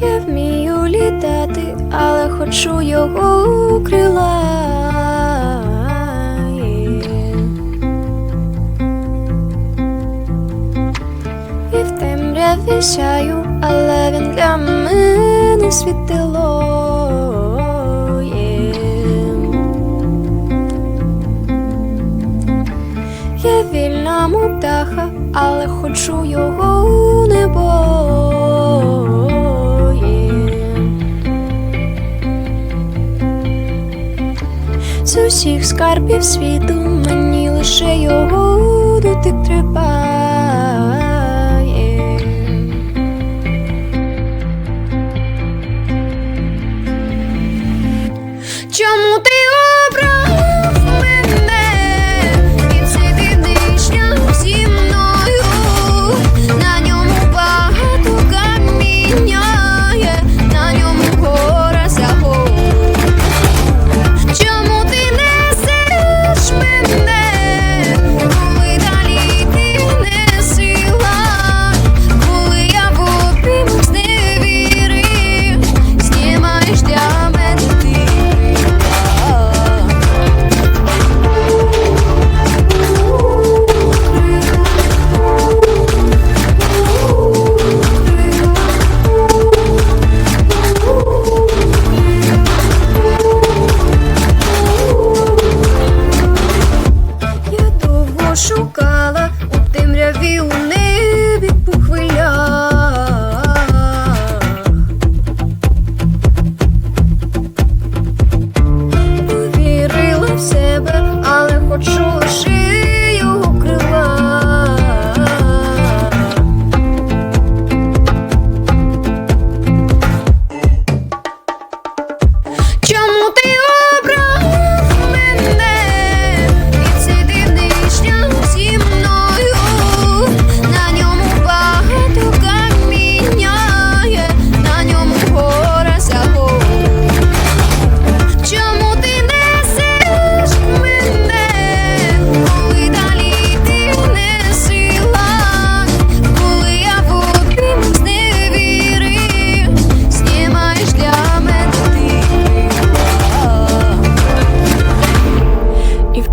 Я вмію літати, але хочу його крила. І в темряві сяю, але він для мене світило. Я вільна мудаха, але хочу його небо. Усіх скарбів світу мені лише його дотик триває.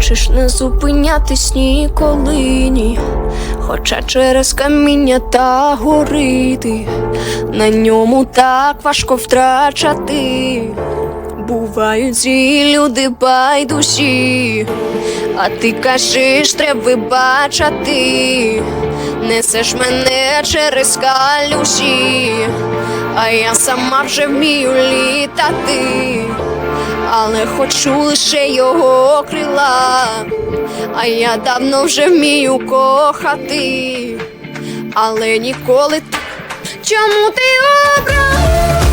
Вчиш не зупинятись ніколи ні. Хоча через каміння та горити, на ньому так важко втрачати. Бувають зі люди байдужі, а ти кажеш, треба вибачати. Несеш мене через калюжі, а я сама вже вмію літати, але хочу лише його крила, а я давно вже вмію кохати, але ніколи так. Чому ти обрав